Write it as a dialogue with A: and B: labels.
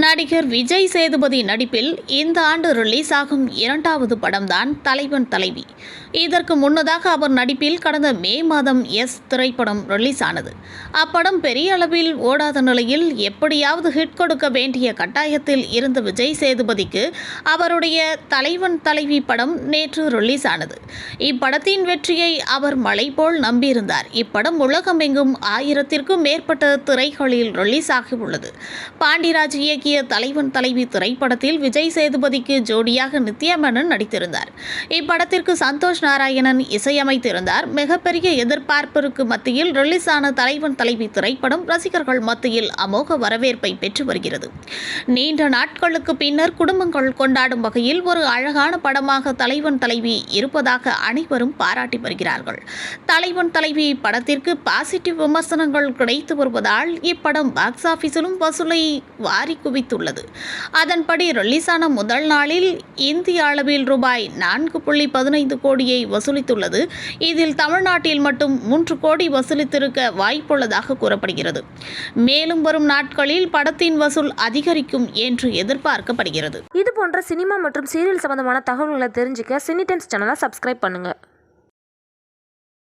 A: நடிகர் விஜய் சேதுபதி நடிப்பில் இந்த ஆண்டு ரிலீஸ் ஆகும் இரண்டாவது படம்தான் தலைவன் தலைவி. இதற்கு முன்னதாக அவர் நடிப்பில் கடந்த மே மாதம் எஸ் திரைப்படம் ரிலீஸ் ஆனது. அப்படம் பெரிய அளவில் ஓடாத நிலையில் எப்படியாவது ஹிட் கொடுக்க வேண்டிய கட்டாயத்தில் இருந்த விஜய் சேதுபதிக்கு அவருடைய தலைவன் தலைவி படம் நேற்று ரிலீஸ் ஆனது. இப்படத்தின் வெற்றியை அவர் மலை போல் நம்பியிருந்தார். இப்படம் உலகமெங்கும் ஆயிரத்திற்கும் மேற்பட்ட திரைகளில் ரிலீஸ் ஆகியுள்ளது பாண்டிராஜ் இயக்கிய தலைவன் தலைவி திரைப்படத்தில் விஜய் சேதுபதிக்கு ஜோடியாக நித்யா மேனன் நடித்திருந்தார். இப்படத்திற்கு சந்தோஷ் நாராயணன் இசையமைத்திருந்தார். மிகப்பெரிய எதிர்பார்ப்பிற்கு மத்தியில் ரிலீஸ் ஆன தலைவன் தலைவி திரைப்படம் ரசிகர்கள் மத்தியில் அமோக வரவேற்பை பெற்று வருகிறது. நீண்ட நாட்களுக்கு பின்னர் குடும்பங்கள் கொண்டாடும் வகையில் ஒரு அழகான படமாக தலைவன் தலைவி இருப்பதாக அனைவரும் பாராட்டி வருகிறார்கள். தலைவன் தலைவி படத்திற்கு பாசிட்டிவ் விமர்சனங்கள் கிடைத்து வருவதால் இப்படம் பாக்ஸ் ஆபீஸிலும் வசூலை வாரி குவித்துள்ளது அதன்படி ரிலீஸான முதல் நாளில் இந்திய அளவில் ரூபாய் நான்கு புள்ளி பதினைந்து கோடியை வசூலித்துள்ளது. இதில் தமிழ்நாட்டில் மட்டும் மூன்று கோடி வசூலித்திருக்க வாய்ப்புள்ளதாக கூறப்படுகிறது. மேலும் வரும் நாட்களில் படத்தின் வசூல் அதிகரிக்கும் என்று எதிர்பார்க்கப்படுகிறது.
B: இது போன்ற சினிமா மற்றும் சீரியல் சம்பந்தமான தகவல்களை தெரிஞ்சுக்க சினிடென்ஸ் சேனலை சப்ஸ்கிரைப் பண்ணுங்கள்